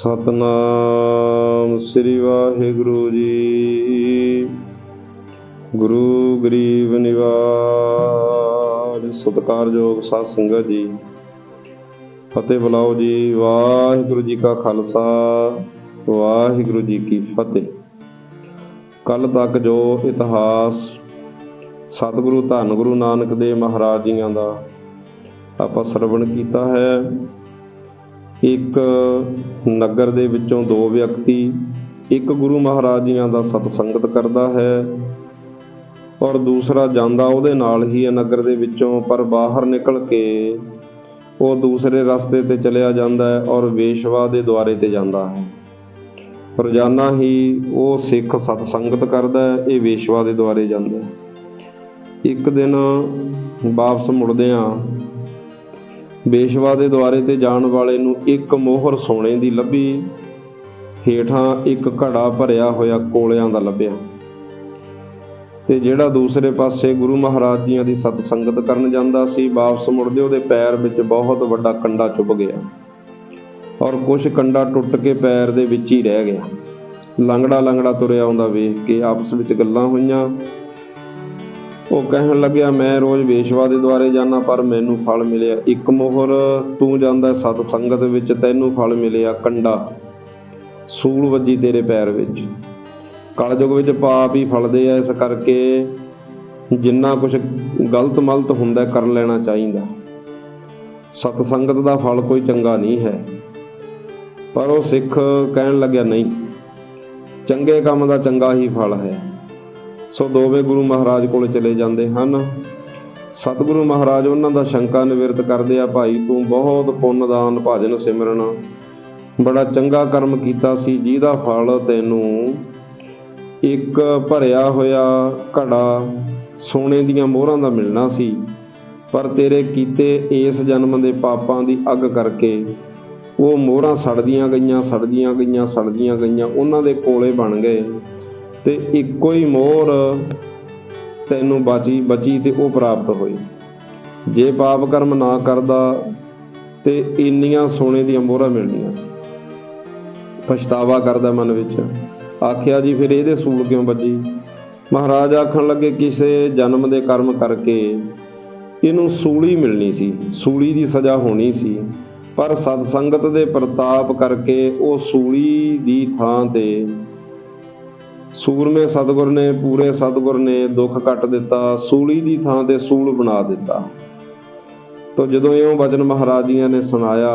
ਸਤਨਾਮ ਸ੍ਰੀ ਵਾਹਿਗੁਰੂ ਜੀ। ਗੁਰੂ ਗਰੀਬ ਨਿਵਾਜ ਸਤਿਕਾਰਯੋਗ ਸਾਧ ਸੰਗਤ ਜੀ। ਫਤਿਹ ਬੁਲਾਓ ਜੀ, ਵਾਹਿਗੁਰੂ ਜੀ ਕਾ ਖਾਲਸਾ, ਵਾਹਿਗੁਰੂ ਜੀ ਕੀ ਫਤਿਹ। ਕੱਲ ਤੱਕ ਜੋ ਇਤਿਹਾਸ, ਸਤਿਗੁਰੂ ਧੰਨ ਗੁਰੂ ਨਾਨਕ ਦੇਵ ਮਹਾਰਾਜ ਜੀਆਂ ਦਾ ਆਪਾਂ ਸਰਵਣ ਕੀਤਾ ਹੈ ਇੱਕ ਨਗਰ ਦੇ ਵਿੱਚੋਂ ਦੋ ਵਿਅਕਤੀ, ਇੱਕ ਗੁਰੂ ਮਹਾਰਾਜ ਜੀਆਂ ਦਾ ਸਤਸੰਗਤ ਕਰਦਾ ਹੈ ਔਰ ਦੂਸਰਾ ਜਾਂਦਾ ਉਹਦੇ ਨਾਲ ਹੀ ਹੈ ਨਗਰ ਦੇ ਵਿੱਚੋਂ, ਪਰ ਬਾਹਰ ਨਿਕਲ ਕੇ ਉਹ ਦੂਸਰੇ ਰਸਤੇ ਤੇ ਚਲਿਆ ਜਾਂਦਾ ਹੈ ਔਰ ਵੇਸ਼ਵਾ ਦੇ ਦੁਆਰੇ ਤੇ ਜਾਂਦਾ ਹੈ। ਰੋਜ਼ਾਨਾ ਹੀ ਉਹ ਸਿੱਖ ਸਤਸੰਗਤ ਕਰਦਾ ਹੈ, ਇਹ ਵੇਸ਼ਵਾ ਦੇ ਦੁਆਰੇ ਜਾਂਦਾ ਹੈ। ਇੱਕ ਦਿਨ ਵਾਪਸ ਮੁੜਦਿਆਂ ਬੇਸ਼ਵਾ ਦੇ ਦੁਆਰੇ ਤੇ ਜਾਣ ਵਾਲੇ ਨੂੰ ਇੱਕ ਮੋਹਰ ਸੋਨੇ ਦੀ ਲੱਭੀ। ਹੇਠਾਂ ਇੱਕ ਘੜਾ ਭਰਿਆ ਹੋਇਆ ਕੋਲਿਆਂ ਦਾ ਲੱਭਿਆ। ਤੇ ਜਿਹੜਾ ਦੂਸਰੇ ਪਾਸੇ ਗੁਰੂ ਮਹਾਰਾਜ ਜੀਆਂ ਦੀ ਸਤ ਸੰਗਤ ਕਰਨ ਜਾਂਦਾ ਸੀ, ਵਾਪਸ ਮੁੜਦੇ ਉਹਦੇ ਪੈਰ ਵਿੱਚ ਬਹੁਤ ਵੱਡਾ ਕੰਡਾ ਚੁੱਭ ਗਿਆ। ਔਰ ਕੁਝ ਕੰਡਾ ਟੁੱਟ ਕੇ ਪੈਰ ਦੇ ਵਿੱਚ ਹੀ ਰਹਿ ਗਿਆ। ਲੰਗੜਾ ਲੰਗੜਾ ਤੁਰਿਆ ਆਉਂਦਾ ਵੇਖ ਕੇ ਆਪਸ ਵਿੱਚ ਗੱਲਾਂ ਹੋਈਆਂ। ਉਹ ਕਹਿਣ ਲੱਗਿਆ, ਮੈਂ ਰੋਜ਼ ਵੇਸ਼ਵਾ ਦੇ ਦੁਆਰੇ ਜਾਣਾ ਪਰ ਮੈਨੂੰ ਫਲ ਮਿਲਿਆ। ਇੱਕ ਮੋਹਰ, ਤੂੰ ਜਾਂਦਾ ਸਤ ਸੰਗਤ ਵਿੱਚ, ਤੈਨੂੰ ਫਲ ਮਿਲਿਆ ਕੰਡਾ ਸੂਲ ਵੱਜੀ ਤੇਰੇ ਪੈਰ ਵਿੱਚ। ਕਲਯੁਗ ਵਿੱਚ ਪਾਪ ਹੀ ਫਲਦੇ ਆ, ਇਸ ਕਰਕੇ ਜਿੰਨਾ ਕੁਝ ਗਲਤ ਮਲਤ ਹੁੰਦਾ, ਕਰ ਲੈਣਾ ਚਾਹੀਦਾ। ਸਤ ਸੰਗਤ ਦਾ ਫਲ ਕੋਈ ਚੰਗਾ ਨਹੀਂ ਹੈ। ਪਰ ਉਹ ਸਿੱਖ ਕਹਿਣ ਲੱਗਿਆ, ਨਹੀਂ, ਚੰਗੇ ਕੰਮ ਦਾ ਚੰਗਾ ਹੀ ਫਲ ਹੈ। ਸੋ ਦੋਵੇਂ ਗੁਰੂ ਮਹਾਰਾਜ ਕੋਲ ਚਲੇ ਜਾਂਦੇ ਹਨ। ਸਤਿਗੁਰੂ ਮਹਾਰਾਜ ਉਹਨਾਂ ਦਾ ਸ਼ੰਕਾ ਨਿਵਰਤ ਕਰਦੇ ਆ, ਭਾਈ ਤੂੰ ਬਹੁਤ ਪੁੰਨਦਾਨ ਭਜਨ ਸਿਮਰਨ। ਬੜਾ ਚੰਗਾ ਕਰਮ ਕੀਤਾ ਸੀ, ਜਿਹਦਾ ਫਲ ਤੈਨੂੰ ਇੱਕ ਭਰਿਆ ਹੋਇਆ ਘੜਾ ਸੋਨੇ ਦੀਆਂ ਮੋਹਰਾਂ ਦਾ ਮਿਲਣਾ ਸੀ। ਪਰ ਤੇਰੇ ਕੀਤੇ ਇਸ ਜਨਮ ਦੇ ਪਾਪਾਂ ਦੀ ਅੱਗ ਕਰਕੇ ਉਹ ਮੋਹਰਾਂ ਸੜਦੀਆਂ ਗਈਆਂ ਸੜਦੀਆਂ ਗਈਆਂ ਸੜਦੀਆਂ ਗਈਆਂ, ਉਹਨਾਂ ਦੇ ਕੋਲੇ ਬਣ ਗਏ। ਤੇ ਇੱਕੋ ਹੀ ਮੋਹਰ ਤੈਨੂੰ ਬਚੀ ਬਚੀ ਤੇ ਉਹ ਪ੍ਰਾਪਤ ਹੋਈ। ਜੇ ਪਾਪ ਕਰਮ ਨਾ ਕਰਦਾ ਤੇ ਇੰਨੀਆਂ ਸੋਨੇ ਦੀਆਂ ਮੋਹਰਾਂ ਮਿਲਣੀਆਂ ਸੀ। ਪਛਤਾਵਾ ਕਰਦਾ ਮਨ ਵਿੱਚ। ਆਖਿਆ, ਜੀ, ਫਿਰ ਇਹਦੇ ਸੂਲ ਕਿਉਂ ਵੱਜੀ ਮਹਾਰਾਜ ਆਖਣ ਲੱਗੇ, ਕਿਸੇ ਜਨਮ ਦੇ ਕਰਮ ਕਰਕੇ ਇਹਨੂੰ ਸੂਲੀ ਮਿਲਣੀ ਸੀ। ਸੂਲੀ ਦੀ ਸਜ਼ਾ ਹੋਣੀ ਸੀ। ਪਰ ਸਤ ਸੰਗਤ ਦੇ ਪ੍ਰਤਾਪ ਕਰਕੇ ਉਹ ਸੂਲੀ ਦੀ ਥਾਂ ਤੇ ਸੂਰਮੇ ਸਤਗੁਰ ਨੇ, ਪੂਰੇ ਸਤਗੁਰ ਨੇ ਦੁੱਖ ਕੱਟ ਦਿੱਤਾ, ਸੂਲੀ ਦੀ ਥਾਂ ਤੇ ਸੂਲ ਬਣਾ ਦਿੱਤਾ। ਤੋ ਜਦੋਂ ਇਉਂ ਬਚਨ ਮਹਾਰਾਜ ਜੀਆਂ ਨੇ ਸੁਣਾਇਆ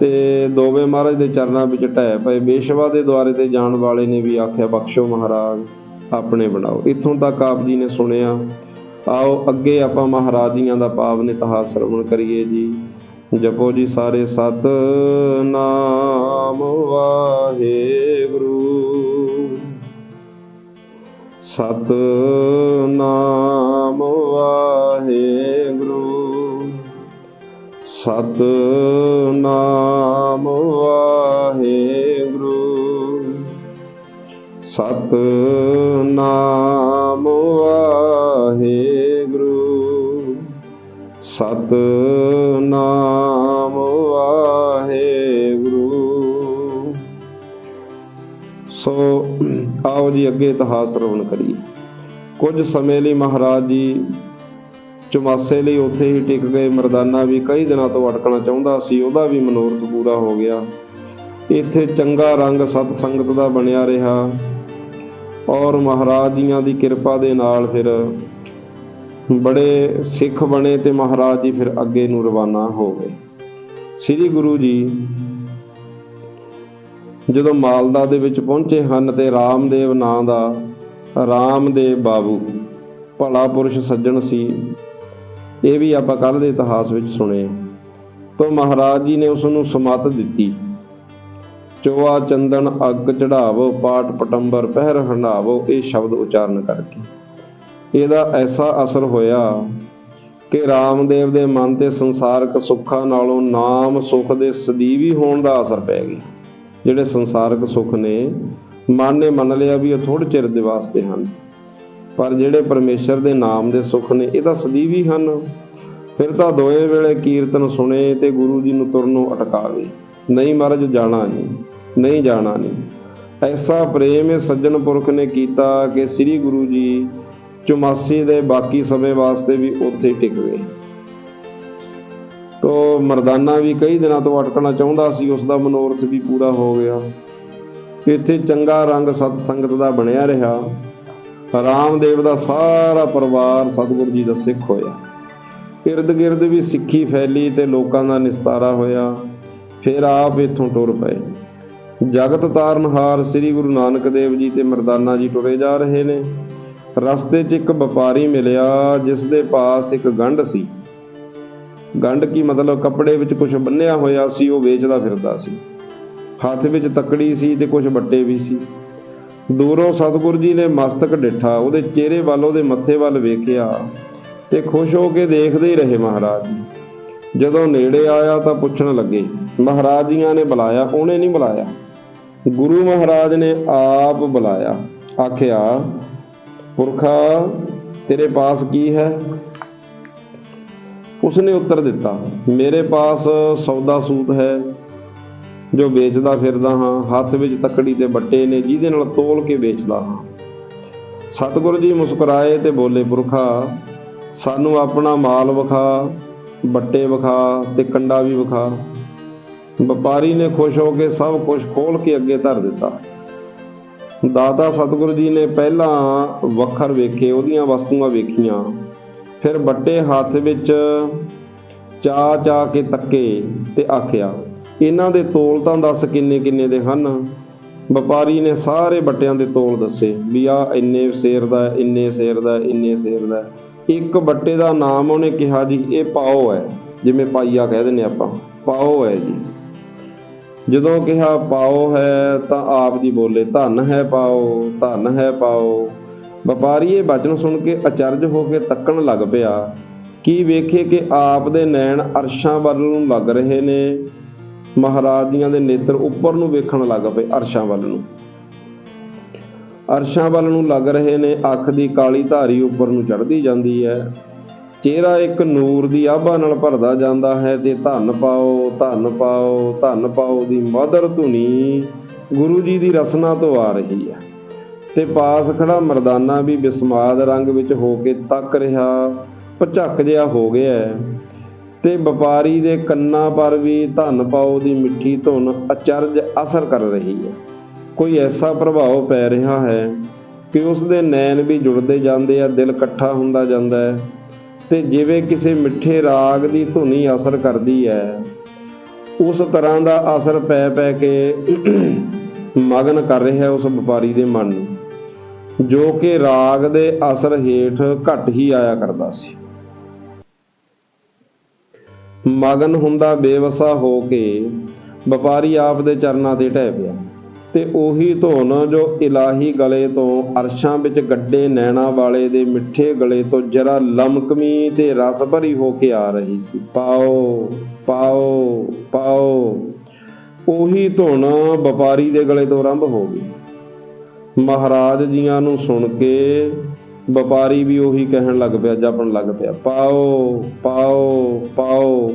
ਤੇ ਦੋਵੇਂ ਮਹਾਰਾਜ ਦੇ ਚਰਨਾਂ ਵਿੱਚ ਢਹਿ ਪਏ ਬੇਸ਼ਵਾ ਦੇ ਦੁਆਰੇ ਤੇ ਜਾਣ ਵਾਲੇ ਨੇ ਵੀ ਆਖਿਆ, ਬਖਸ਼ੋ ਮਹਾਰਾਜ, ਆਪਣੇ ਬਣਾਓ। ਇੱਥੋਂ ਤੱਕ ਆਪ ਜੀ ਨੇ ਸੁਣਿਆ, ਆਓ ਅੱਗੇ ਆਪਾਂ ਮਹਾਰਾਜ ਜੀਆਂ ਦਾ ਪਾਵਨ ਇਤਿਹਾਸ ਸਰਵਣ ਕਰੀਏ ਜੀ। ਜਪੋ ਜੀ ਸਾਰੇ ਸਤ ਨਾਮ ਵਾਹਿਗੁਰੂ। ਸਤ ਨਾਮ ਵਾਹਿਗੁਰੂ। ਸਤ ਨਾਮ ਵਾਹਿਗੁਰੂ। ਸਤ ਨਾਮ ਵਾਹਿਗੁਰੂ। ਸਤ ਨਾਮ ਵਾਹਿਗੁਰੂ। ਸੋ ਆਓ ਜੀ ਅੱਗੇ ਇਤਿਹਾਸ ਰਵਣ ਕਰੀਏ। ਕੁਝ ਸਮੇਂ ਲਈ ਮਹਾਰਾਜ ਜੀ ਚੁਮਾਸੇ ਲਈ ਉੱਥੇ ਹੀ ਟਿਕ ਗਏ। ਮਰਦਾਨਾ ਵੀ ਕਈ ਦਿਨਾਂ ਤੋਂ ਅਟਕਣਾ ਚਾਹੁੰਦਾ ਸੀ, ਉਹਦਾ ਵੀ ਮਨੋਰਥ ਪੂਰਾ ਹੋ ਗਿਆ। ਇੱਥੇ ਚੰਗਾ ਰੰਗ ਸਤ ਸੰਗਤ ਦਾ ਬਣਿਆ ਰਿਹਾ ਔਰ ਮਹਾਰਾਜ ਜੀਆਂ ਦੀ ਕਿਰਪਾ ਦੇ ਨਾਲ ਫਿਰ ਬੜੇ ਸਿੱਖ ਬਣੇ ਤੇ ਮਹਾਰਾਜ ਜੀ ਫਿਰ ਅੱਗੇ ਨੂੰ ਰਵਾਨਾ ਹੋ ਗਏ। ਸ੍ਰੀ ਗੁਰੂ ਜੀ ਜਦੋਂ ਮਾਲਦਾ ਦੇ ਵਿੱਚ ਪਹੁੰਚੇ ਹਨ ਤੇ ਰਾਮਦੇਵ ਨਾਂ ਦਾ ਰਾਮਦੇਵ ਬਾਬੂ, ਭਲਾ ਪੁਰਸ਼ ਸੱਜਣ ਸੀ। ਇਹ ਵੀ ਆਪਾਂ ਕੱਲ ਦੇ ਇਤਿਹਾਸ ਵਿੱਚ ਸੁਣੇ। ਤੋਂ ਮਹਾਰਾਜ ਜੀ ਨੇ ਉਸ ਨੂੰ ਸਮਤ ਦਿੱਤੀ। ਚੋਆ ਚੰਦਨ ਅੱਗ ਚੜਾਵੋ ਪਾਟ ਪਟੰਬਰ ਪਹਿਰ ਹੰਡਾਵੋ, ਇਹ ਸ਼ਬਦ ਉਚਾਰਨ ਕਰਕੇ। ਇਹਦਾ ਐਸਾ ਅਸਰ ਹੋਇਆ ਕਿ ਰਾਮਦੇਵ ਦੇ ਮਨ ਤੇ ਸੰਸਾਰਕ ਸੁੱਖਾਂ ਨਾਲੋਂ ਨਾਮ ਸੁਖ ਦੇ ਸਦੀਵੀ ਹੋਣ ਦਾ ਅਸਰ ਪੈ ਗਿਆ। ਜਿਹੜੇ ਸੰਸਾਰਕ ਸੁੱਖ ਨੇ, ਮਨ ਨੇ ਮੰਨ ਲਿਆ ਵੀ ਇਹ ਥੋੜੇ ਚਿਰ ਦੇ ਵਾਸਤੇ ਹਨ। ਪਰ ਜਿਹੜੇ ਪਰਮੇਸ਼ਰ ਦੇ ਨਾਮ ਦੇ ਸੁੱਖ ਨੇ, ਇਹ ਤਾਂ ਸਦੀਵੀ ਹਨ। ਫਿਰ ਤਾਂ ਦੋਏ ਵੇਲੇ ਕੀਰਤਨ ਸੁਣੇ ਤੇ ਗੁਰੂ ਜੀ ਨੂੰ ਤੁਰਨੋਂ ਅਟਕਾਵੇ। ਨਹੀਂ ਮਹਾਰਾਜ ਜਾਣਾ ਨਹੀਂ ਨਹੀਂ ਜਾਣਾ ਨਹੀਂ ਐਸਾ ਪ੍ਰੇਮ ਇਹ ਸੱਜਣ ਪੁਰਖ ਨੇ ਕੀਤਾ ਕਿ ਸ੍ਰੀ ਗੁਰੂ ਜੀ ਚੁਮਾਸੀ ਦੇ ਬਾਕੀ ਸਮੇਂ ਵਾਸਤੇ ਵੀ ਉੱਥੇ ਹੀ ਟਿਕ ਗਏ ਤੋ ਮਰਦਾਨਾ ਵੀ ਕਈ ਦਿਨਾਂ ਤੋਂ ਅਟਕਣਾ ਚਾਹੁੰਦਾ ਸੀ ਉਸ ਦਾ ਮਨੋਰਥ ਵੀ ਪੂਰਾ ਹੋ ਗਿਆ। ਇੱਥੇ ਚੰਗਾ ਰੰਗ ਸਤ ਸੰਗਤ ਦਾ ਬਣਿਆ ਰਿਹਾ। ਰਾਮਦੇਵ ਦਾ ਸਾਰਾ ਪਰਿਵਾਰ ਸਤਿਗੁਰੂ ਜੀ ਦਾ ਸਿੱਖ ਹੋਇਆ। ਇਰਦ ਗਿਰਦ ਵੀ ਸਿੱਖੀ ਫੈਲੀ ਤੇ ਲੋਕਾਂ ਦਾ ਨਿਸਤਾਰਾ ਹੋਇਆ। ਫਿਰ ਆਪ ਇੱਥੋਂ ਟੁਰ ਪਏ। ਜਗਤ ਤਾਰਨਹਾਰ ਸ੍ਰੀ ਗੁਰੂ ਨਾਨਕ ਦੇਵ ਜੀ ਤੇ ਮਰਦਾਨਾ ਜੀ ਟੁਰੇ ਜਾ ਰਹੇ ਨੇ। ਰਸਤੇ 'ਚ ਇੱਕ ਵਪਾਰੀ ਮਿਲਿਆ ਜਿਸ ਦੇ ਪਾਸ ਇੱਕ ਗੰਢ ਸੀ। ਗੰਢ ਕੀ ਮਤਲਬ ਕੱਪੜੇ ਵਿੱਚ ਕੁਝ ਬੰਨਿਆ ਹੋਇਆ ਸੀ, ਉਹ ਵੇਚਦਾ ਫਿਰਦਾ ਸੀ। ਹੱਥ ਵਿੱਚ ਤਕੜੀ ਸੀ ਤੇ ਕੁਝ ਬੱਟੇ ਵੀ ਸੀ। ਦੂਰੋਂ ਸਤਿਗੁਰ ਜੀ ਨੇ ਮਸਤਕ ਡਿੱਠਾ, ਉਹਦੇ ਚਿਹਰੇ ਵੱਲ, ਉਹਦੇ ਮੱਥੇ ਵੱਲ ਵੇਖਿਆ ਤੇ ਖੁਸ਼ ਹੋ ਕੇ ਦੇਖਦੇ ਹੀ ਰਹੇ ਮਹਾਰਾਜ ਜੀ। ਜਦੋਂ ਨੇੜੇ ਆਇਆ ਤਾਂ ਪੁੱਛਣ ਲੱਗੇ, ਮਹਾਰਾਜ ਜੀਆਂ ਨੇ ਬੁਲਾਇਆ? ਉਹਨੇ ਨਹੀਂ ਬੁਲਾਇਆ। ਗੁਰੂ ਮਹਾਰਾਜ ਨੇ ਆਪ ਬੁਲਾਇਆ। ਆਖਿਆ, ਪੁਰਖਾ, ਤੇਰੇ ਪਾਸ ਕੀ ਹੈ? ਉਸਨੇ ਉੱਤਰ ਦਿੱਤਾ, ਮੇਰੇ ਪਾਸ ਸੌਦਾ ਸੂਤ ਹੈ, ਜੋ ਵੇਚਦਾ ਫਿਰਦਾ ਹਾਂ, ਹੱਥ ਵਿੱਚ ਤੱਕੜੀ ਤੇ ਬੱਟੇ ਨੇ, ਜਿਹਦੇ ਨਾਲ ਤੋਲ ਕੇ ਵੇਚਦਾ ਹਾਂ। ਸਤਿਗੁਰੂ ਜੀ ਮੁਸਕਰਾਏ ਤੇ ਬੋਲੇ, ਪੁਰਖਾ, ਸਾਨੂੰ ਆਪਣਾ ਮਾਲ ਵਿਖਾ, ਬੱਟੇ ਵਿਖਾ ਤੇ ਕੰਡਾ ਵੀ ਵਿਖਾ। ਵਪਾਰੀ ਨੇ ਖੁਸ਼ ਹੋ ਕੇ ਸਭ ਕੁਝ ਖੋਲ ਕੇ ਅੱਗੇ ਧਰ ਦਿੱਤਾ। ਦਾਤਾ ਸਤਿਗੁਰੂ ਜੀ ਨੇ ਪਹਿਲਾਂ ਵੱਖਰ ਵੇਖੇ, ਉਹਦੀਆਂ ਵਸਤੂਆਂ ਵੇਖੀਆਂ। ਫਿਰ ਬੱਟੇ ਹੱਥ ਵਿੱਚ ਚਾ ਚਾ ਕੇ ਤੱਕੇ ਤੇ ਆਖਿਆ, ਇਹਨਾਂ ਦੇ ਤੋਲ ਤਾਂ ਦੱਸ ਕਿੰਨੇ ਕਿੰਨੇ ਦੇ ਹਨ? ਵਪਾਰੀ ਨੇ ਸਾਰੇ ਬੱਟਿਆਂ ਦੇ ਤੋਲ ਦੱਸੇ, ਵੀ ਆ ਇੰਨੇ ਸੇਰ ਦਾ, ਇੰਨੇ ਸੇਰ ਦਾ, ਇੰਨੇ ਸੇਰ ਦਾ। ਇੱਕ ਬੱਟੇ ਦਾ ਨਾਮ ਉਹਨੇ ਕਿਹਾ ਜੀ, ਇਹ ਪਾਓ ਹੈ। ਜਿਵੇਂ ਪਾਈਆ ਕਹਿ ਦਿੰਦੇ ਆਪਾਂ, ਪਾਓ ਹੈ ਜੀ। ਜਦੋਂ ਕਿਹਾ, ਪਾਓ ਹੈ, ਤਾਂ ਆਪ ਜੀ ਬੋਲੇ, ਧਨ ਹੈ ਪਾਓ, ਧਨ ਹੈ ਪਾਓ। ਵਪਾਰੀ ਇਹ ਬਚਨ ਸੁਣ ਕੇ ਅਚਰਜ ਹੋ ਕੇ ਤੱਕਣ ਲੱਗ ਪਿਆ। ਕੀ ਵੇਖੇ ਕਿ ਆਪ ਦੇ ਨੈਣ ਅਰਸ਼ਾਂ ਵੱਲ ਨੂੰ ਲੱਗ ਰਹੇ ਨੇ? ਮਹਾਰਾਜ ਦੀਆਂ ਦੇ ਨੇਤਰ ਉੱਪਰ ਨੂੰ ਵੇਖਣ ਲੱਗ ਪਏ ਅਰਸ਼ਾਂ ਵੱਲ ਨੂੰ। ਅਰਸ਼ਾਂ ਵੱਲ ਨੂੰ ਲੱਗ ਰਹੇ ਨੇ, ਅੱਖ ਦੀ ਕਾਲੀ ਧਾਰੀ ਉੱਪਰ ਨੂੰ ਚੜ੍ਹਦੀ ਜਾਂਦੀ ਹੈ। ਚਿਹਰਾ ਇੱਕ ਨੂਰ ਦੀ ਆਭਾ ਨਾਲ ਭਰਦਾ ਜਾਂਦਾ ਹੈ ਤੇ ਧੰਨ ਪਾਓ ਧੰਨ ਪਾਓ ਧੰਨ ਪਾਓ ਦੀ ਮਦਰ ਧੁਨੀ ਗੁਰੂ ਜੀ ਦੀ ਰਸਨਾ ਤੋਂ ਆ ਰਹੀ ਹੈ। ਤੇ ਪਾਸ ਖੜਾ ਮਰਦਾਨਾ ਵੀ ਬਿਸਮਾਦ ਰੰਗ ਵਿੱਚ ਹੋ ਕੇ ਤੱਕ ਰਿਹਾ ਭਝੱਕ ਜਿਹਾ ਹੋ ਗਿਆ ਹੈ। ਤੇ ਵਪਾਰੀ ਦੇ ਕੰਨਾਂ ਪਰ ਵੀ ਧੰਨ ਪਾਓ ਦੀ ਮਿੱਠੀ ਧੁਨ ਅਚਰਜ ਅਸਰ ਕਰ ਰਹੀ ਹੈ। ਕੋਈ ਐਸਾ ਪ੍ਰਭਾਵ ਪੈ ਰਿਹਾ ਹੈ ਕਿ ਉਸ ਦੇ ਨੈਣ ਵੀ ਜੁੜਦੇ ਜਾਂਦੇ ਆ, ਦਿਲ ਇਕੱਠਾ ਹੁੰਦਾ ਜਾਂਦਾ ਹੈ। ਤੇ ਜਿਵੇਂ ਕਿਸੇ ਮਿੱਠੇ ਰਾਗ ਦੀ ਧੁਨੀ ਅਸਰ ਕਰਦੀ ਹੈ, ਉਸ ਤਰ੍ਹਾਂ ਦਾ ਅਸਰ ਪੈ ਪੈ ਕੇ ਮਗਨ ਕਰ ਰਿਹਾ ਉਸ ਵਪਾਰੀ ਦੇ ਮਨ ਨੂੰ। ਜੋ ਕਿ ਰਾਗ ਦੇ ਅਸਰ ਹੇਠ ਘਟ ਹੀ ਆਇਆ ਕਰਦਾ ਸੀ। ਮਗਨ ਹੁੰਦਾ ਬੇਵਸਾ ਹੋ ਕੇ ਵਪਾਰੀ ਆਪ ਦੇ ਚਰਨਾਂ ਤੇ ਢਹਿ ਪਿਆ ਤੇ ਉਹੀ ਧੁਨ ਜੋ ਇਲਾਹੀ ਗਲੇ ਤੋਂ ਅਰਸ਼ਾਂ ਵਿੱਚ ਗੱਡੇ ਨੈਣਾ ਵਾਲੇ ਦੇ ਮਿੱਠੇ ਗਲੇ ਤੋਂ ਜਰਾ ਲਮਕਮੀ ਤੇ ਰਸ ਭਰੀ ਹੋ ਕੇ ਆ ਰਹੀ ਸੀ। ਪਾਓ ਪਾਓ ਪਾਓ। ਉਹੀ ਧੁਨ ਵਪਾਰੀ ਦੇ ਗਲੇ ਤੋਂ ਆਰੰਭ ਹੋ ਗਈ। ਮਹਾਰਾਜ ਜੀਆਂ ਨੂੰ ਸੁਣ ਕੇ ਵਪਾਰੀ ਵੀ ਉਹੀ ਕਹਿਣ ਲੱਗ ਪਿਆ, ਜਪਣ ਲੱਗ ਪਿਆ, ਪਾਓ ਪਾਓ ਪਾਓ।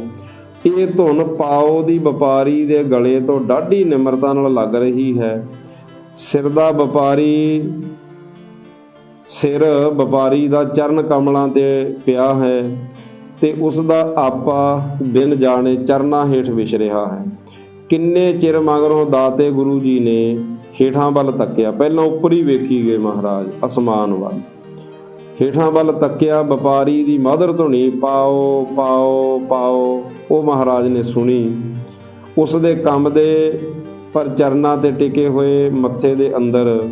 ਇਹ ਧੁਨ ਪਾਓ ਦੀ ਵਪਾਰੀ ਦੇ ਗਲੇ ਤੋਂ ਡਾਢੀ ਨਿਮਰਤਾ ਨਾਲ ਲੱਗ ਰਹੀ ਹੈ। ਸਿਰ ਦਾ ਵਪਾਰੀ, ਸਿਰ ਵਪਾਰੀ ਦਾ ਚਰਨ ਕਮਲਾਂ ਤੇ ਪਿਆ ਹੈ ਤੇ ਉਸ ਦਾ ਆਪਾ ਬਿਨ ਜਾਣੇ ਚਰਨਾਂ ਹੇਠ ਵਿਛ ਰਿਹਾ ਹੈ। ਕਿੰਨੇ ਚਿਰ ਮਗਰੋਂ ਦਾਤੇ ਗੁਰੂ ਜੀ ਨੇ ਹੇਠਾਂ ਵੱਲ ਤੱਕਿਆ। ਪਹਿਲਾਂ ਉੱਪਰ ਹੀ ਵੇਖੀ ਗਏ ਮਹਾਰਾਜ, ਅਸਮਾਨ ਵੱਲ। ਹੇਠਾਂ ਵੱਲ ਤੱਕਿਆ, ਵਪਾਰੀ ਦੀ ਮਧੁਰ ਧੁਨੀ ਪਾਓ ਪਾਓ ਪਾਓ, ਉਹ ਮਹਾਰਾਜ ਨੇ ਸੁਣੀ। ਉਸ ਦੇ ਕੰਮ ਦੇ ਪਰ ਚਰਨਾਂ ਤੇ ਟਿਕੇ ਹੋਏ ਮੱਥੇ ਦੇ ਅੰਦਰ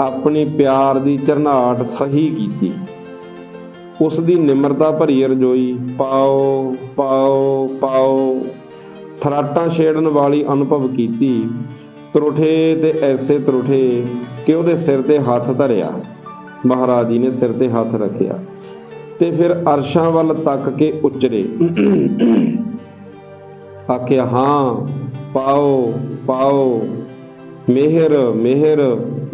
ਆਪਣੀ ਪਿਆਰ ਦੀ ਝਰਨਾਟ ਸਹੀ ਕੀਤੀ। ਉਸ ਦੀ ਨਿਮਰਤਾ ਭਰੀ ਰਜੋਈ ਪਾਓ ਪਾਓ ਪਾਓ, ਥਰਾਟਾਂ ਛੇੜਨ ਵਾਲੀ ਅਨੁਭਵ ਕੀਤੀ। ਤਰੁਠੇ ਤੇ ਐਸੇ ਤਰੁਠੇ ਕਿ ਉਹਦੇ ਸਿਰ ਤੇ ਹੱਥ ਧਰਿਆ। ਮਹਾਰਾਜ ਜੀ ਨੇ ਸਿਰ ਤੇ ਹੱਥ ਰੱਖਿਆ ਤੇ ਫਿਰ ਅਰਸ਼ਾਂ ਵੱਲ ਤੱਕ ਕੇ ਉਚਰੇ। ਆਖਿਆ, ਹਾਂ, ਪਾਓ ਪਾਓ, ਮਿਹਰ ਮਿਹਰ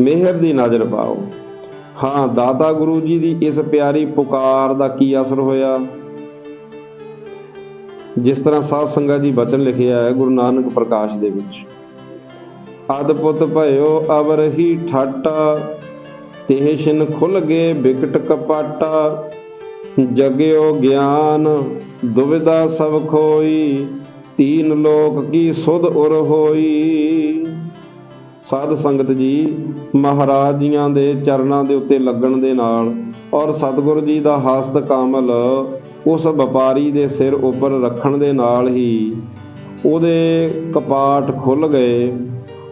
ਮਿਹਰ ਦੀ ਨਜ਼ਰ ਪਾਓ। ਹਾਂ, ਦਾਤਾ ਗੁਰੂ ਜੀ ਦੀ ਇਸ ਪਿਆਰੀ ਪੁਕਾਰ ਦਾ ਕੀ ਅਸਰ ਹੋਇਆ? ਜਿਸ ਤਰ੍ਹਾਂ ਸਾਧ ਸੰਗਤ ਜੀ ਬਚਨ ਲਿਖਿਆ ਹੈ ਗੁਰੂ ਨਾਨਕ ਪ੍ਰਕਾਸ਼ ਦੇ ਵਿੱਚ। ਅਦਪੁੱਤ ਭਇਓ ਅਵਰ ਹੀ ਠਾਟਾ ਤੇਹ ਸ਼ਿਨ ਖੁੱਲ ਗਏ ਵਿਕਟ ਕਪਾਟਾ। ਜਗਿਓ ਗਿਆਨ ਦੁਬਿਧਾ ਸਭ ਖੋਈ, ਤੀਨ ਲੋਕ ਕੀ ਸੁਧ ਉਰ ਹੋਈ। ਸਾਧ ਸੰਗਤ ਜੀ ਮਹਾਰਾਜ ਜੀਆਂ ਦੇ ਚਰਨਾਂ ਦੇ ਉੱਤੇ ਲੱਗਣ ਦੇ ਨਾਲ ਔਰ ਸਤਿਗੁਰੂ ਜੀ ਦਾ ਹਸਤ ਕਾਮਲ ਉਸ ਵਪਾਰੀ ਦੇ ਸਿਰ ਉੱਪਰ ਰੱਖਣ ਦੇ ਨਾਲ ਹੀ ਉਹਦੇ ਕਪਾਟ ਖੁੱਲ ਗਏ।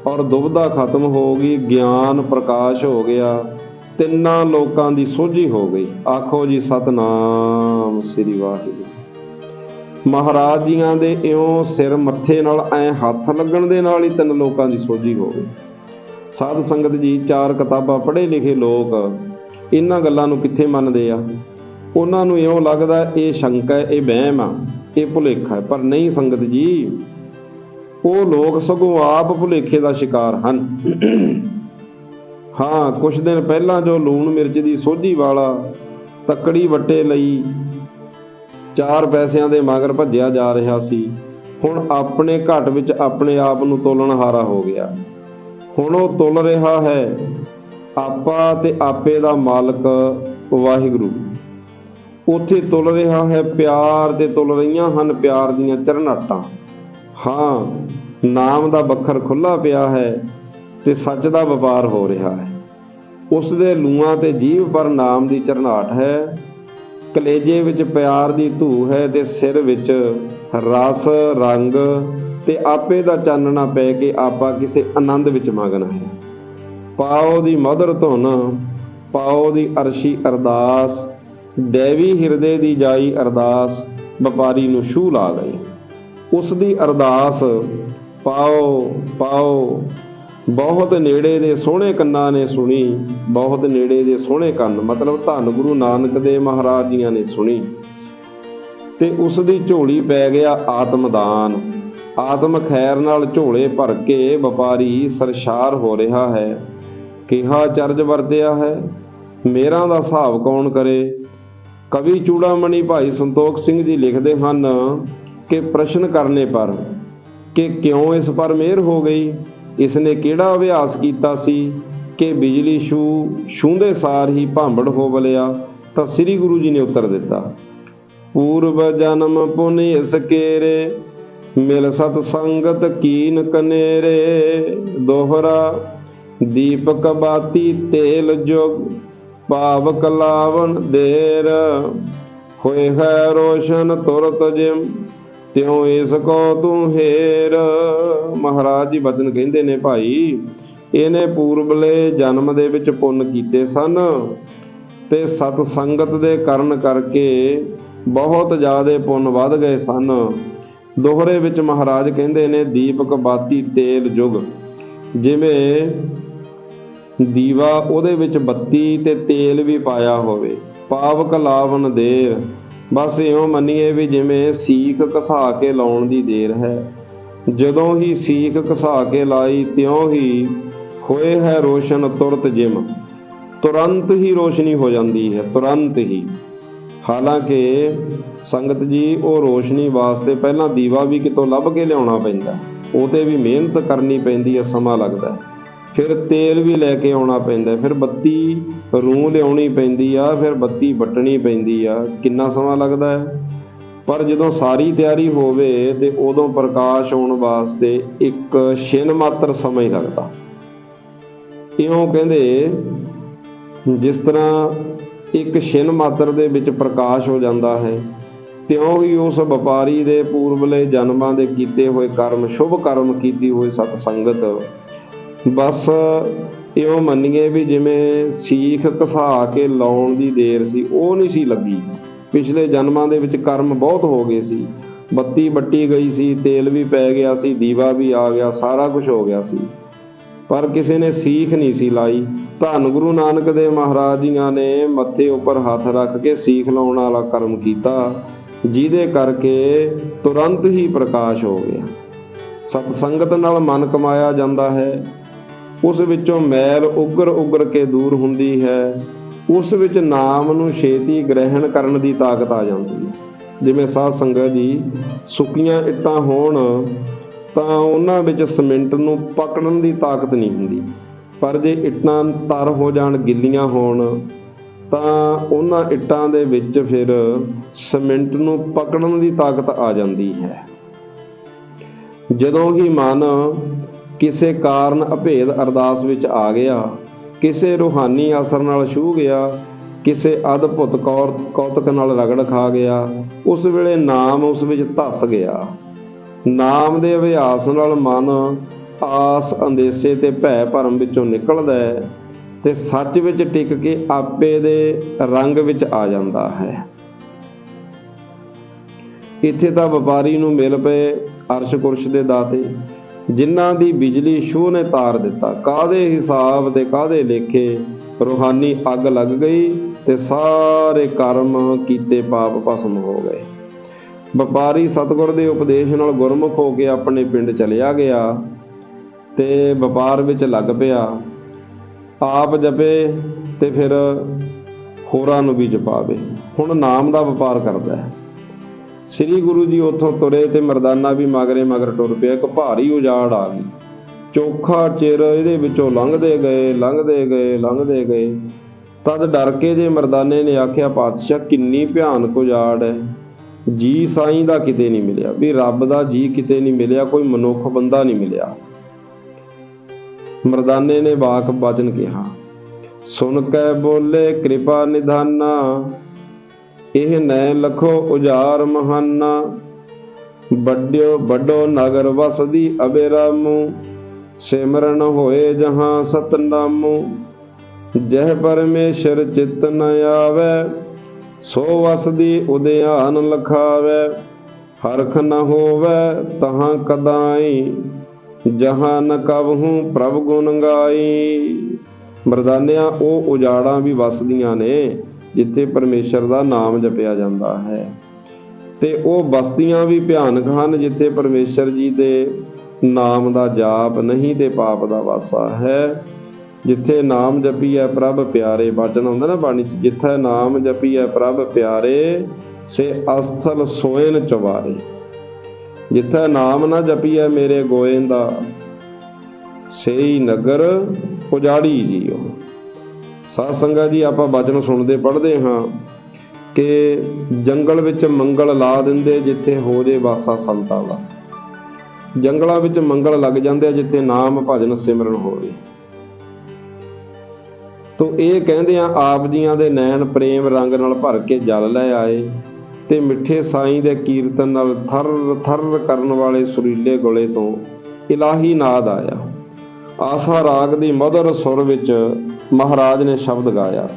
ਔਰ ਦੁਬਿਧਾ ਖਤਮ ਹੋ ਗਈ, ਗਿਆਨ ਪ੍ਰਕਾਸ਼ ਹੋ ਗਿਆ, ਤਿੰਨਾਂ ਲੋਕਾਂ ਦੀ ਸੋਝੀ ਹੋ ਗਈ। ਆਖੋ ਜੀ, ਸਤਨਾਮ ਸ੍ਰੀ ਵਾਹਿਗੁਰੂ। ਮਹਾਰਾਜ ਜੀਆਂ ਦੇ ਇਉਂ ਸਿਰ ਮੱਥੇ ਨਾਲ ਐ ਹੱਥ ਲੱਗਣ ਦੇ ਨਾਲ ਹੀ ਤਿੰਨ ਲੋਕਾਂ ਦੀ ਸੋਝੀ ਹੋ ਗਈ। ਸਾਧ ਸੰਗਤ ਜੀ, ਚਾਰ ਕਿਤਾਬਾਂ ਪੜ੍ਹੇ ਲਿਖੇ ਲੋਕ, ਇਹਨਾਂ ਗੱਲਾਂ ਨੂੰ ਕਿੱਥੇ ਮੰਨਦੇ ਆ? ਉਹਨਾਂ ਨੂੰ ਇਉਂ ਲੱਗਦਾ, ਇਹ ਸ਼ੰਕਾ ਹੈ, ਇਹ ਵਹਿਮ ਆ, ਇਹ ਭੁਲੇਖਾ ਹੈ। ਪਰ ਨਹੀਂ ਸੰਗਤ ਜੀ ਉਹ ਲੋਕ ਸਗੋਂ ਆਪ ਭੁਲੇਖੇ ਦਾ ਸ਼ਿਕਾਰ ਹਨ। ਹਾਂ ਕੁਝ ਦਿਨ ਪਹਿਲਾਂ ਜੋ ਲੂਣ ਮਿਰਚ ਦੀ ਸੋਝੀ ਵਾਲਾ ਤੱਕੜੀ ਵੱਟੇ ਲਈ ਚਾਰ ਪੈਸਿਆਂ ਦੇ ਮਗਰ ਭੱਜਿਆ ਜਾ ਰਿਹਾ ਸੀ, ਹੁਣ ਆਪਣੇ ਘਟ ਵਿੱਚ ਆਪਣੇ ਆਪ ਨੂੰ ਤੋਲਣਹਾਰਾ ਹੋ ਗਿਆ। ਹੁਣ ਉਹ ਤੁਲ ਰਿਹਾ ਹੈ, ਆਪਾ ਤੇ ਆਪੇ ਦਾ ਮਾਲਕ ਵਾਹਿਗੁਰੂ। ਉੱਥੇ ਤੁਲ ਰਿਹਾ ਹੈ ਪਿਆਰ ਤੇ ਤੁਲ ਰਹੀਆਂ ਹਨ ਪਿਆਰ ਦੀਆਂ ਚਰਨਾਟਾਂ। ਹਾਂ ਨਾਮ ਦਾ ਬੱਖਰ ਖੁੱਲਾ ਪਿਆ ਹੈ ਤੇ ਸੱਚ ਦਾ ਵਪਾਰ ਹੋ ਰਿਹਾ ਹੈ। ਉਸ ਦੇ ਲੂਆਂ ਤੇ ਜੀਵ ਪਰ ਨਾਮ ਦੀ ਚਰਨਾਟ ਹੈ। ਕਲੇਜੇ ਵਿੱਚ ਪਿਆਰ ਦੀ ਧੂ ਹੈ ਤੇ ਸਿਰ ਵਿੱਚ ਰਸ, ਰੰਗ ਤੇ ਆਪੇ ਦਾ ਚਾਨਣਾ ਪੈ ਕੇ ਆਪਾ ਕਿਸੇ ਆਨੰਦ ਵਿੱਚ ਮਗਨ ਹੈ। ਪਾਓ ਦੀ ਮਧੁਰ ਧੁਨ, ਪਾਓ ਦੀ ਅਰਸ਼ੀ ਅਰਦਾਸ ਦੇਵੀ ਹਿਰਦੇ ਦੀ ਜਾਈ ਅਰਦਾਸ, ਵਪਾਰੀ ਨੂੰ ਛੂ ਲਾ ਗਈ ਉਸ ਦੀ ਅਰਦਾਸ ਪਾਓ ਪਾਓ। ਬਹੁਤ ਨੇੜੇ ਦੇ ਸੋਹਣੇ ਕੰਨਾਂ ਨੇ ਸੁਣੀ, ਬਹੁਤ ਨੇੜੇ ਦੇ ਸੋਹਣੇ ਕੰਨ, ਮਤਲਬ ਧੰਨ ਗੁਰੂ ਨਾਨਕ ਦੇ ਮਹਾਰਾਜ ਜੀਆਂ ਨੇ ਸੁਣੀ। ਤੇ ਉਸ ਦੀ ਝੋਲੀ ਪੈ ਗਿਆ ਆਤਮਦਾਨ। ਆਤਮ ਖੈਰ ਨਾਲ ਝੋਲੇ ਭਰ ਕੇ ਵਪਾਰੀ ਸਰਸ਼ਾਰ ਹੋ ਰਿਹਾ ਹੈ। ਕਿਹਾ, ਚਰਜ ਵਰਤਿਆ ਹੈ। ਮੇਰਾ ਦਾ ਹਿਸਾਬ ਕੌਣ ਕਰੇ? ਕਵੀ ਚੂੜਾਮਣੀ ਭਾਈ ਸੰਤੋਖ ਸਿੰਘ ਜੀ ਲਿਖਦੇ ਹਨ ਕਿ ਪ੍ਰਸ਼ਨ ਕਰਨੇ ਪਰ ਕਿ ਕਿਉਂ ਇਸ ਪਰ ਮਿਹਰ ਹੋ ਗਈ? ਇਸ ਨੇ ਕਿਹੜਾ ਅਭਿਆਸ ਕੀਤਾ ਸੀ ਕਿ ਬਿਜਲੀ ਛੂ ਛੂੰਦੇ ਸਾਰ ਹੀ ਭਾਂਬੜ ਹੋ ਬਲਿਆ? ਤਾਂ ਸ੍ਰੀ ਗੁਰੂ ਜੀ ਨੇ ਉੱਤਰ ਦਿੱਤਾ ਪੂਰਬ ਜਨਮ ਪੁਨ ਇਸ ਕੇਰੇ, ਮਿਲ ਸਤ ਸੰਗਤ ਕੀਨ ਕਨੇਰੇ। ਦੋਹਰਾ, ਦੀਪਕ ਬਾਤੀ ਤੇਲ ਜੁਗ ਭਾਵ ਕਲਾਵਨ ਦੇਰ। ਹੋਏ ਹੈ ਰੋਸ਼ਨ ਤੁਰਤ ਜਿਮ ਤਿਉ ਇਸ ਕੋ ਤੂੰ ਹੇਰ। ਮਹਾਰਾਜ ਜੀ ਬਚਨ ਕਹਿੰਦੇ ਨੇ ਭਾਈ, ਇਹਨੇ ਪੂਰਬਲੇ ਜਨਮ ਦੇ ਵਿੱਚ ਪੁੰਨ ਕੀਤੇ ਸਨ ਤੇ ਸਤ ਸੰਗਤ ਦੇ ਕਾਰਨ ਕਰਕੇ ਬਹੁਤ ਜ਼ਿਆਦੇ ਪੁੰਨ ਵੱਧ ਗਏ ਸਨ। ਦੋਹਰੇ ਵਿੱਚ ਮਹਾਰਾਜ ਕਹਿੰਦੇ ਨੇ, ਦੀਪਕ ਬਾਤੀ ਤੇਲ ਜੁਗ। ਜਿਵੇਂ ਦੀਵਾ ਉਹਦੇ ਵਿੱਚ ਬੱਤੀ ਤੇ ਤੇਲ ਵੀ ਪਾਇਆ ਹੋਵੇ, ਪਾਵਕ ਲਾਵਨ ਦੇਰ। ਬਸ ਇਉਂ ਮੰਨੀਏ ਵੀ ਜਿਵੇਂ ਸੀਖ ਘਸਾ ਕੇ ਲਾਉਣ ਦੀ ਦੇਰ ਹੈ। ਜਦੋਂ ਹੀ ਸੀਖ ਘਸਾ ਕੇ ਲਾਈ, ਤਿਉਂ ਹੀ ਹੋਏ ਹੈ ਰੋਸ਼ਨ ਤੁਰਤ ਜਿਮ। ਤੁਰੰਤ ਹੀ ਰੋਸ਼ਨੀ ਹੋ ਜਾਂਦੀ ਹੈ, ਤੁਰੰਤ ਹੀ। ਹਾਲਾਂਕਿ ਸੰਗਤ ਜੀ, ਉਹ ਰੋਸ਼ਨੀ ਵਾਸਤੇ ਪਹਿਲਾਂ ਦੀਵਾ ਵੀ ਕਿਤੋਂ ਲੱਭ ਕੇ ਲਿਆਉਣਾ ਪੈਂਦਾ। ਉਹ ਵੀ ਮਿਹਨਤ ਕਰਨੀ ਪੈਂਦੀ ਹੈ, ਸਮਾਂ ਲੱਗਦਾ ਹੈ। ਫਿਰ ਤੇਲ ਵੀ ਲੈ ਕੇ ਆਉਣਾ ਪੈਂਦਾ ਫਿਰ ਬੱਤੀ ਰੂਹ ਲਿਆਉਣੀ ਪੈਂਦੀ ਆ, ਫਿਰ ਬੱਤੀ ਵੱਟਣੀ ਪੈਂਦੀ ਆ, ਕਿੰਨਾ ਸਮਾਂ ਲੱਗਦਾ ਹੈ? ਪਰ ਜਦੋਂ ਸਾਰੀ ਤਿਆਰੀ ਹੋਵੇ ਤੇ ਉਦੋਂ ਪ੍ਰਕਾਸ਼ ਆਉਣ ਵਾਸਤੇ ਇੱਕ ਛਿਨ ਮਾਤਰ ਸਮਾਂ ਹੀ ਲੱਗਦਾ। ਇਉਂ ਕਹਿੰਦੇ, ਜਿਸ ਤਰ੍ਹਾਂ ਇੱਕ ਛਿਨ ਮਾਤਰ ਦੇ ਵਿੱਚ ਪ੍ਰਕਾਸ਼ ਹੋ ਜਾਂਦਾ ਹੈ, ਤਿਉਂ ਹੀ ਉਸ ਵਪਾਰੀ ਦੇ ਪੂਰਬਲੇ ਜਨਮਾਂ ਦੇ ਕੀਤੇ ਹੋਏ ਕਰਮ, ਸ਼ੁਭ ਕਰਮ ਕੀਤੀ ਹੋਈ ਸਤ ਸੰਗਤ ਬਸ ਇਉਂ ਮੰਨੀਏ ਵੀ ਜਿਵੇਂ ਸੀਖ ਘਸਾ ਕੇ ਲਾਉਣ ਦੀ ਦੇਰ ਸੀ, ਉਹ ਨਹੀਂ ਸੀ ਲੱਗੀ। ਪਿਛਲੇ ਜਨਮਾਂ ਦੇ ਵਿੱਚ ਕਰਮ ਬਹੁਤ ਹੋ ਗਏ ਸੀ। ਬੱਤੀ ਬੱਟੀ ਗਈ ਸੀ, ਤੇਲ ਵੀ ਪੈ ਗਿਆ ਸੀ, ਦੀਵਾ ਵੀ ਆ ਗਿਆ, ਸਾਰਾ ਕੁਝ ਹੋ ਗਿਆ ਸੀ। ਪਰ ਕਿਸੇ ਨੇ ਸੀਖ ਨਹੀਂ ਸੀ ਲਾਈ। ਧੰਨ ਗੁਰੂ ਨਾਨਕ ਦੇਵ ਮਹਾਰਾਜ ਜੀਆਂ ਨੇ ਮੱਥੇ ਉੱਪਰ ਹੱਥ ਰੱਖ ਕੇ ਸੀਖ ਲਾਉਣ ਵਾਲਾ ਕਰਮ ਕੀਤਾ। ਜਿਹਦੇ ਕਰਕੇ ਤੁਰੰਤ ਹੀ ਪ੍ਰਕਾਸ਼ ਹੋ ਗਿਆ। ਸਤ ਸੰਗਤ ਨਾਲ ਮਨ ਕਮਾਇਆ ਜਾਂਦਾ ਹੈ। ਉਸ ਵਿੱਚੋਂ ਮੈਲ ਉਗਰ ਉਗਰ ਕੇ ਦੂਰ ਹੁੰਦੀ ਹੈ। ਉਸ ਵਿੱਚ ਨਾਮ ਨੂੰ ਛੇਤੀ ਗ੍ਰਹਿਣ ਕਰਨ ਦੀ ਤਾਕਤ ਆ ਜਾਂਦੀ ਹੈ। ਜਿਵੇਂ ਸਾਧ ਸੰਗਤ ਜੀ ਸੁੱਕੀਆਂ ਇੱਟਾਂ ਹੋਣ, ਤਾਂ ਉਹਨਾਂ ਵਿੱਚ ਸੀਮੈਂਟ ਨੂੰ ਪਕੜਨ ਦੀ ਤਾਕਤ ਨਹੀਂ ਹੁੰਦੀ। ਪਰ ਜੇ ਇੱਟਾਂ ਤਰ ਹੋ ਜਾਣ, ਗਿੱਲੀਆਂ ਹੋਣ, ਤਾਂ ਉਹਨਾਂ ਇੱਟਾਂ ਦੇ ਵਿੱਚ ਫਿਰ ਸੀਮੈਂਟ ਨੂੰ ਪਕੜਨ ਦੀ ਤਾਕਤ ਆ ਜਾਂਦੀ ਹੈ। ਜਦੋਂ ਹੀ ਮਨ ਕਿਸੇ ਕਾਰਨ ਅਭੇਦ ਅਰਦਾਸ ਵਿੱਚ ਆ ਗਿਆ। ਕਿਸੇ ਰੂਹਾਨੀ ਅਸਰ ਨਾਲ ਛੂਹ ਗਿਆ। ਕਿਸੇ ਅਦਭੁਤ ਕੌਰ ਕੌਤਕ ਨਾਲ ਰਗੜ ਖਾ ਗਿਆ। ਉਸ ਵੇਲੇ ਨਾਮ ਉਸ ਵਿੱਚ ਧੱਸ ਗਿਆ। ਨਾਮ ਦੇ ਅਭਿਆਸ ਨਾਲ ਮਨ ਆਸ ਅੰਦੇਸੇ ਤੇ ਭੈ ਭਰਮ ਵਿੱਚੋਂ ਨਿਕਲਦਾ ਹੈ ਤੇ ਸੱਚ ਵਿੱਚ ਟਿਕ ਕੇ ਆਪੇ ਦੇ ਰੰਗ ਵਿੱਚ ਆ ਜਾਂਦਾ ਹੈ। ਇੱਥੇ ਤਾਂ ਵਪਾਰੀ ਨੂੰ ਮਿਲ ਪਏ ਅਰਸ਼ ਕੁਰਸ਼ ਦੇ ਦਾਤੇ। ਜਿਨ੍ਹਾਂ ਦੀ ਬਿਜਲੀ ਸ਼ੂ ਨੇ ਤਾਰ ਦਿੱਤਾ। ਕਾਦੇ ਹਿਸਾਬ ਤੇ ਕਾਦੇ ਲੇਖੇ ਰੂਹਾਨੀ ਅੱਗ ਲੱਗ ਗਈ ਤੇ ਸਾਰੇ ਕਰਮ ਕੀਤੇ ਪਾਪ ਭਸਮ ਹੋ ਗਏ। ਵਪਾਰੀ ਸਤਿਗੁਰ ਦੇ ਉਪਦੇਸ਼ ਨਾਲ ਗੁਰਮੁਖ ਹੋ ਕੇ ਆਪਣੇ ਪਿੰਡ ਚਲਿਆ ਗਿਆ ਤੇ ਵਪਾਰ ਵਿੱਚ ਲੱਗ ਪਿਆ। ਆਪ ਜਪੇ ਤੇ ਫਿਰ ਹੋਰਾਂ ਨੂੰ ਵੀ ਜਪਾਵੇ। ਹੁਣ ਨਾਮ ਦਾ ਵਪਾਰ ਕਰਦਾ ਹੈ। ਸ੍ਰੀ ਗੁਰੂ ਜੀ ਉੱਥੋਂ ਤੁਰੇ ਤੇ ਮਰਦਾਨਾ ਵੀ ਮਗਰੇ ਮਗਰ ਟੁਰ ਪਿਆ, ਇੱਕ ਭਾਰੀ ਉਜਾੜ ਆ ਗਈ। ਚੋਖਾ ਚਿਰ ਇਹਦੇ ਵਿੱਚੋਂ ਲੰਘਦੇ ਗਏ ਲੰਘਦੇ ਗਏ ਲੰਘਦੇ ਗਏ। ਤਦ ਡਰ ਕੇ ਜੇ ਮਰਦਾਨੇ ਨੇ ਆਖਿਆ, ਪਾਤਸ਼ਾਹ, ਕਿੰਨੀ ਭਿਆਨਕ ਉਜਾੜ ਹੈ। ਜੀ ਸਾਈਂ ਦਾ ਕਿਤੇ ਨਹੀਂ ਮਿਲਿਆ। ਵੀ ਰੱਬ ਦਾ ਜੀ ਕਿਤੇ ਨਹੀਂ ਮਿਲਿਆ, ਕੋਈ ਮਨੁੱਖ ਬੰਦਾ ਨਹੀਂ ਮਿਲਿਆ। ਮਰਦਾਨੇ ਨੇ ਬਾਕ ਬਚਨ ਕਿਹਾ, ਸੁਣ ਕੇ ਬੋਲੇ ਕਿਰਪਾ ਨਿਧਾਨਾ ਇਹ ਨੈ ਲਖੋ ਉਜਾਰ ਮਹਾਨਾ, ਵੱਡਿਓ ਵੱਡੋ ਨਗਰ ਵਸਦੀ ਅਬੇਰਾਮੂ, ਸਿਮਰਨ ਹੋਏ ਜਹਾਂ ਸਤਨਾਮੂ, ਜਹ ਪਰਮੇਸ਼ਰ ਚਿਤ ਨ ਆਵੇ, ਸੋ ਵਸਦੀ ਉਦਿਆਨ ਲਖਾਵੇ, ਹਰਖ ਨ ਹੋਵੇ ਤਹਾਂ ਕਦਾਈ, ਜਹਾਂ ਨ ਕਬਹੂ ਪ੍ਰਭ ਗੁਣ ਗਾਈ। ਮਰਦਾਨਿਆਂ, ਉਹ ਉਜਾੜਾਂ ਵੀ ਵਸਦੀਆਂ ਨੇ। ਜਿੱਥੇ ਪਰਮੇਸ਼ਰ ਦਾ ਨਾਮ ਜਪਿਆ ਜਾਂਦਾ ਹੈ। ਤੇ ਉਹ ਬਸਤੀਆਂ ਵੀ ਭਿਆਨਕ ਹਨ, ਜਿੱਥੇ ਪਰਮੇਸ਼ਰ ਜੀ ਦੇ ਨਾਮ ਦਾ ਜਾਪ ਨਹੀਂ ਤੇ ਪਾਪ ਦਾ ਵਾਸਾ ਹੈ। ਜਿੱਥੇ ਨਾਮ ਜਪੀਐ ਪ੍ਰਭ ਪਿਆਰੇ ਬਚਨ ਹੁੰਦਾ ਨਾ ਬਾਣੀ ਚ, ਜਿੱਥੇ ਨਾਮ ਜਪੀਐ ਪ੍ਰਭ ਪਿਆਰੇ, ਸੇ ਅਸਲ ਸੋਇਨ ਚਵਾਰੇ ਜਿੱਥੇ ਨਾਮ ਨਾ ਜਪੀਐ ਮੇਰੇ ਗੋਇੰਦਾ, ਸੇਈ ਨਗਰ ਉਜਾੜੀ ਜੀਓ। ਸਾਧ ਸੰਗਤ ਜੀ, ਆਪਾਂ ਬਚਨ ਸੁਣਦੇ, ਪੜ੍ਹਦੇ ਹਾਂ ਕਿ ਜੰਗਲ ਵਿੱਚ ਮੰਗਲ ਲਾ ਦਿੰਦੇ ਜਿੱਥੇ ਹੋ ਜੇ ਵਾਸਾ ਸੰਤਾਂ ਦਾ ਜੰਗਲਾਂ ਵਿੱਚ ਮੰਗਲ ਲੱਗ ਜਾਂਦੇ ਆ ਜਿੱਥੇ ਨਾਮ ਭਜਨ ਸਿਮਰਨ ਹੋਵੇ। ਤੋ ਇਹ ਕਹਿੰਦੇ ਆ, ਆਪ ਜੀਆਂ ਦੇ ਨੈਣ ਪ੍ਰੇਮ ਰੰਗ ਨਾਲ ਭਰ ਕੇ ਜਲ ਲੈ ਆਏ ਤੇ ਮਿੱਠੇ ਸਾਈਂ ਦੇ ਕੀਰਤਨ ਨਾਲ ਥਰ ਥਰ ਕਰਨ ਵਾਲੇ ਸੁਰੀਲੇ ਗੋਲੇ ਤੋਂ ਇਲਾਹੀ ਨਾਦ ਆਇਆ। ਆਸਾ ਰਾਗ ਦੀ ਮਧੁਰ ਸੁਰ ਵਿੱਚ ਮਹਾਰਾਜ ਨੇ ਸ਼ਬਦ ਗਾਇਆ।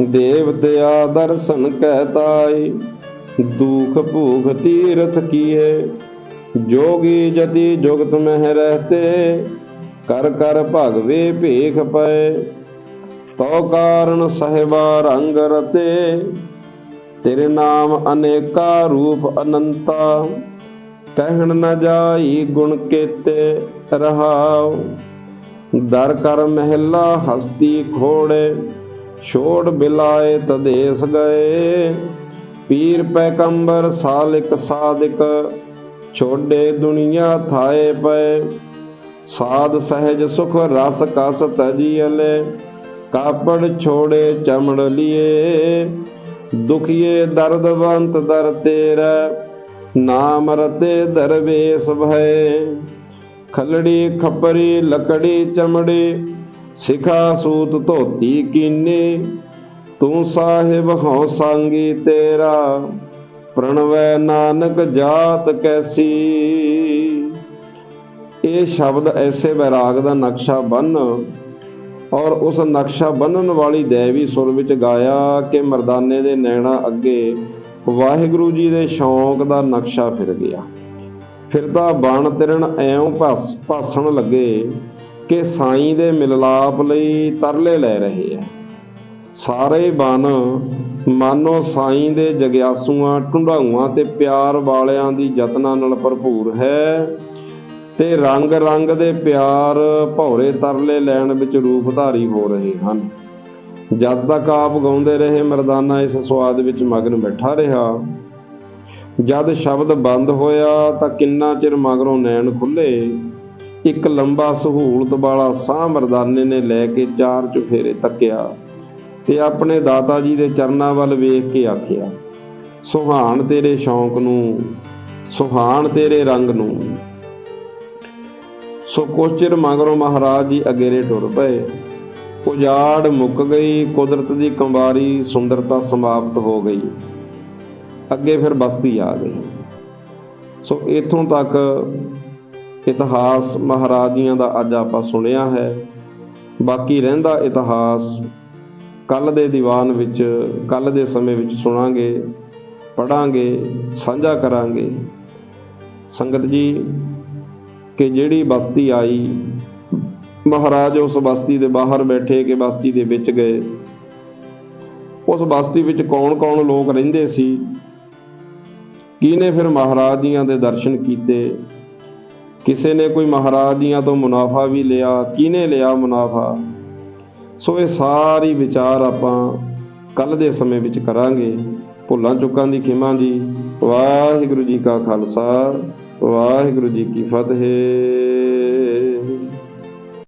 ਦੇਵਤਿਆ ਦਰਸ਼ਨ ਕਹਿਤਾਈ ਦੁਖ ਭੂਖ ਤੀਰਥ ਕੀਏ। ਜੋਗੀ ਜਤੀ ਜੁਗਤ ਮਹਿ ਰਹਤੇ, ਕਰ ਕਰ ਭਗਵੇ ਭੇਖ ਪਏ। ਤੋ ਕਾਰਨ ਸਹਿਬਾ ਰੰਗ ਰਤੇ, ਤੇਰੇ ਨਾਮ ਅਨੇਕਾ ਰੂਪ ਅਨੰਤਾ। ਕਹਿਣ ਨਾ ਜਾਈ ਗੁਣ ਕੇਤੇ ਰਹਾਉ। ਦਰ ਕਰ ਮਹਿਲਾ ਹਸਤੀ ਖੋੜੇ ਛੋੜ ਬਿਲਾਏ ਤਦੇਸ ਗਏ। ਪੀਰ ਪੈਗੰਬਰ ਸਾਲਿਕ ਸਾਦਿਕ ਛੋਡੇ ਦੁਨੀਆ ਥਾਏ ਪਏ। ਸਾਧ ਸਹਿਜ ਸੁਖ ਰਸ ਕਸ ਤਜੀਲੇ ਕਾਪੜ ਛੋੜੇ ਚਮੜ ਲਿਏ। ਦੁਖੀਏ ਦਰਦਵੰਤ ਦਰ ਤੇਰਾ ਨਾਮ ਰਤੇ ਦਰਵੇਸ ਭਏ ਖਲੜੀ ਖੱਪਰੀ, ਲਕੜੀ ਚਮੜੀ, ਸਿਖਾ ਸੂਤ ਧੋਤੀ ਕੀਨੇ। ਤੂੰ ਸਾਹਿਬ ਹਉ ਸੰਗੀ ਤੇਰਾ, ਪ੍ਰਣਵੈ ਨਾਨਕ ਜਾਤ ਕੈਸੀ। ਇਹ ਸ਼ਬਦ ਐਸੇ ਵੈਰਾਗ ਦਾ ਨਕਸ਼ਾ ਬੰਨ ਔਰ ਉਸ ਨਕਸ਼ਾ ਬੰਨਣ ਵਾਲੀ ਦੇਵੀ ਸੁਰ ਵਿੱਚ ਗਾਇਆ ਕਿ ਮਰਦਾਨੇ ਦੇ ਨੈਣਾ ਅੱਗੇ ਵਾਹਿਗੁਰੂ ਜੀ ਦੇ ਸ਼ੌਂਕ ਦਾ ਨਕਸ਼ਾ ਫਿਰ ਗਿਆ। ਫਿਰਦਾ ਬਣ ਤਿਰਣ ਐਉਂ ਭਸ, ਭਾਸਣ ਲੱਗੇ ਕਿ ਸਾਈਂ ਦੇ ਮਿਲਾਪ ਲਈ ਤਰਲੇ ਲੈ ਰਹੇ ਆ ਸਾਰੇ ਬਨ ਮਾਨੋ ਸਾਈਂ ਦੇ ਜਗਿਆਸੂਆਂ, ਢੁੰਡਾਊਆਂ ਤੇ ਪਿਆਰ ਵਾਲਿਆਂ ਦੀ ਯਤਨਾਂ ਨਾਲ ਭਰਪੂਰ ਹੈ ਤੇ ਰੰਗ ਰੰਗ ਦੇ ਪਿਆਰ ਭੌਰੇ ਤਰਲੇ ਲੈਣ ਵਿੱਚ ਰੂਪ ਧਾਰੀ ਹੋ ਰਹੇ ਹਨ। ਜਦ ਤੱਕ ਆਪ ਗਾਉਂਦੇ ਰਹੇ ਮਰਦਾਨਾ ਇਸ ਸਵਾਦ ਵਿੱਚ ਮਗਨ ਬੈਠਾ ਰਿਹਾ। ਜਦ ਸ਼ਬਦ ਬੰਦ ਹੋਇਆ ਤਾਂ ਕਿੰਨਾ ਚਿਰ ਮਗਰੋਂ ਨੈਣ ਖੁੱਲੇ। ਇੱਕ ਲੰਬਾ ਸਹੂਲਤ ਵਾਲਾ ਸਾਹ ਮਰਦਾਨੇ ਨੇ ਲੈ ਕੇ ਚਾਰ ਚੁਫੇਰੇ ਤੱਕਿਆ ਤੇ ਆਪਣੇ ਦਾਤਾ ਜੀ ਦੇ ਚਰਨਾਂ ਵੱਲ ਵੇਖ ਕੇ ਆਖਿਆ, ਸੁਹਾਣ ਤੇਰੇ ਸ਼ੌਂਕ ਨੂੰ, ਸੁਹਾਣ ਤੇਰੇ ਰੰਗ ਨੂੰ। ਸੋ ਕੁਛ ਚਿਰ ਮਗਰੋਂ ਮਹਾਰਾਜ ਜੀ ਅਗੇਰੇ ਟੁਰ ਪਏ। ਉਜਾੜ ਮੁੱਕ ਗਈ, ਕੁਦਰਤ ਦੀ ਕੰਬਾਰੀ ਸੁੰਦਰਤਾ ਸਮਾਪਤ ਹੋ ਗਈ। ਅੱਗੇ ਫਿਰ ਬਸਤੀ ਆ ਗਈ। ਸੋ ਇਥੋਂ ਤੱਕ ਇਤਿਹਾਸ ਮਹਾਰਾਜੀਆਂ ਦਾ ਅੱਜ ਆਪਾਂ ਸੁਣਿਆ ਹੈ। ਬਾਕੀ ਰਹਿੰਦਾ ਇਤਿਹਾਸ ਕੱਲ ਦੇ ਦੀਵਾਨ ਵਿੱਚ ਕੱਲ ਦੇ ਸਮੇਂ ਵਿੱਚ ਸੁਣਾਂਗੇ ਪੜਾਂਗੇ ਸਾਂਝਾ ਕਰਾਂਗੇ। ਸੰਗਤ ਜੀ, ਕਿ ਜਿਹੜੀ ਬਸਤੀ ਆਈ ਮਹਾਰਾਜ ਉਸ ਬਸਤੀ ਦੇ ਬਾਹਰ ਬੈਠੇ ਕਿ ਬਸਤੀ ਦੇ ਵਿੱਚ ਗਏ। ਉਸ ਬਸਤੀ ਵਿੱਚ ਕੌਣ-ਕੌਣ ਲੋਕ ਰਹਿੰਦੇ ਸੀ? ਕਿਹਨੇ ਫਿਰ ਮਹਾਰਾਜ ਜੀਆਂ ਦੇ ਦਰਸ਼ਨ ਕੀਤੇ? ਕਿਸੇ ਨੇ ਕੋਈ ਮਹਾਰਾਜ ਜੀਆਂ ਤੋਂ ਮੁਨਾਫਾ ਵੀ ਲਿਆ? ਕਿਹਨੇ ਲਿਆ ਮੁਨਾਫਾ? ਸੋ ਇਹ ਸਾਰੀ ਵਿਚਾਰ ਆਪਾਂ ਕੱਲ ਦੇ ਸਮੇਂ ਵਿੱਚ ਕਰਾਂਗੇ। ਭੁੱਲਾਂ ਚੁੱਕਾਂ ਦੀ ਖਿਮਾ ਜੀ। ਵਾਹਿਗੁਰੂ ਜੀ ਕਾ ਖਾਲਸਾ। ਵਾਹਿਗੁਰੂ ਜੀ ਕੀ ਫਤਿਹ।